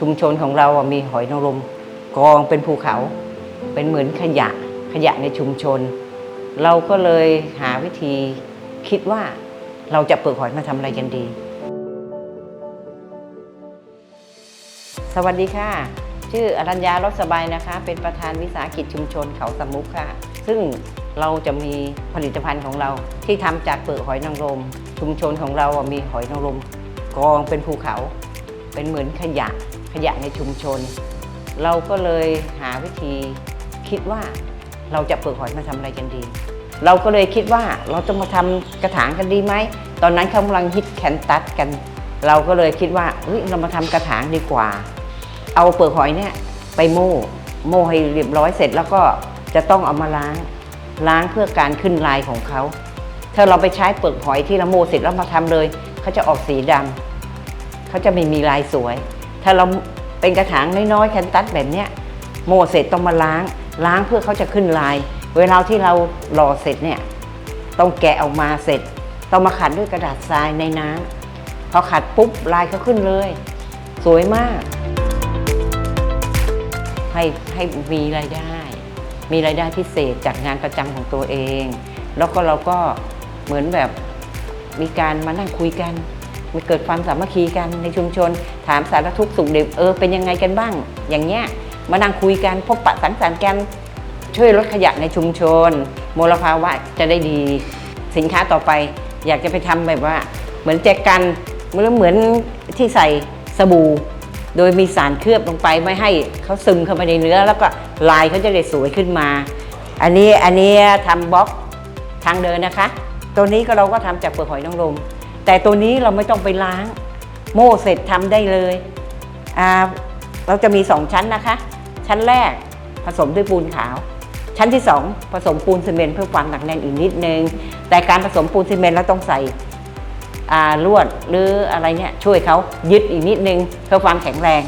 ชุมชนของเราอะมีหอยนางรมกองเป็นภูเขาเป็นเหมือนขยะขยะในชุมชน เราก็เลยหาวิธีคิดว่าเราจะเปลือกหอยมาทำอะไรกันดี สวัสดีค่ะ ชื่ออรัญญารถสบายนะคะ เป็นประธานวิสาหกิจชุมชนเขาสมุกค่ะ ซึ่งเราจะมีผลิตภัณฑ์ของเราที่ทำจากเปลือกหอยนางรม ชุมชนของเราอะมีหอยนางรมกองเป็นภูเขา เป็นเหมือนขยะ ขยะในชุมชน เราก็เลยหาวิธีคิดว่าเราจะเปลือกหอยมาทำอะไรกันดี เราก็เลยคิดว่าเราจะมาทำกระถางกันดีไหม ตอนนั้นเขากำลังฮิตแคนตัสกัน เราก็เลยคิดว่าเฮ้ยเรามาทำกระถางดีกว่า เอาเปลือกหอยเนี่ยไปโม่โม่ให้เรียบร้อยเสร็จแล้วก็จะต้องเอามาล้างล้างเพื่อการขึ้นลายของเขา ถ้าเราไปใช้เปลือกหอยที่เราโม่เสร็จแล้วมาทำเลย เขาจะออกสีดำเขาจะไม่มีลายสวย ถ้าเราเป็นกระถางน้อยๆแคนตัสแบบเนี้ยโม่เสร็จต้องมาล้าง ล้างเพื่อเขาจะขึ้นลาย เวลาที่เราหล่อเสร็จเนี่ยต้องแกะออกมาเสร็จ ต้องมาขัดด้วยกระดาษทรายในน้ำพอขัดปุ๊บลายเขาขึ้นเลย สวยมาก ให้ให้มีรายได้ มีรายได้พิเศษจากงานประจำของตัวเอง แล้วก็เราก็เหมือนแบบมีการมานั่งคุยกัน เกิดความสามัคคีกันในชุมชน ถามสารทุกข์สุขเดิบเออเป็นยังไงกันบ้าง อย่างเงี้ยมานั่งคุยกันพบปะสังสรรค์กันช่วยลดขยะในชุมชน มลภาวะจะได้ดี สินค้าต่อไปอยากจะไปทำแบบว่า เหมือนแจกันเหมือนเหมือนที่ใส่สบู่ โดยมีสารเคลือบลงไปไม่ให้เขาซึมเข้าไปในเนื้อ แล้วก็ลายเขาจะได้สวยขึ้นมา อันนี้อันนี้ทำบล็อกทางเดินนะคะ ตัวนี้ก็เราก็ทำจากเปลือกหอยนางรม แต่ตัวนี้เราไม่ต้องไปล้าง โม่เสร็จทำได้เลยอ่าเราจะมีสองชั้นนะคะ ชั้นแรกผสมด้วยปูนขาว ชั้นที่2ผสมปูนซีเมนต์เพื่อความหนักแน่นอีกนิดนึง แต่การผสมปูนซีเมนต์เราต้องใส่ลวดหรืออะไรเนี่ยช่วยเขายึดอีกนิดนึงเพื่อความแข็งแรง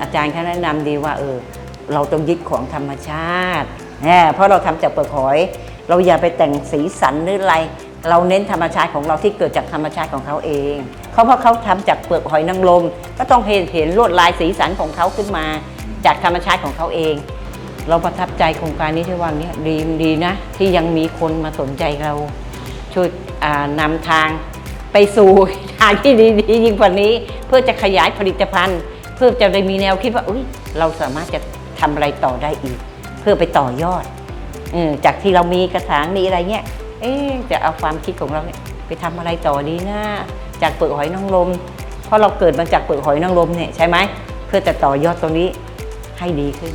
อาจารย์เขาแนะนำดีว่าเออเราต้องยึดของธรรมชาติเนี่ยเพราะเราทำจากเปลือกหอย เราอย่าไปแต่งสีสันหรืออะไร เราเน้นธรรมชาติของเราที่เกิดจากธรรมชาติของเขาเองเขาเพราะเขาทำจากเปลือกหอยนางรมก็ต้องเห็นเห็นลวดลายสีสันของเขาขึ้นมา จากธรรมชาติของเขาเอง เราประทับใจโครงการนี้ที่ว่านี้ดีดีนะ ที่ยังมีคนมาสนใจเราช่วยนำทางไปสู่ทางที่ดีๆยิ่งกว่านี้ เพื่อจะขยายผลิตภัณฑ์ เพื่อจะได้มีแนวคิดว่าเราสามารถจะทำอะไรต่อได้อีก เพื่อไปต่อยอดอจากที่เรามีกระถางมีอะไรเงี้ย เอ๊จะเอาความคิดของเราเนี่ยไปทำอะไรต่อดีนะจากเปลือกหอยนางรมเพราะเราเกิดมาจากเปลือกหอยนางรมเนี่ยใช่ไหมเพื่อจะต่อยอดตรงนี้ให้ดีขึ้น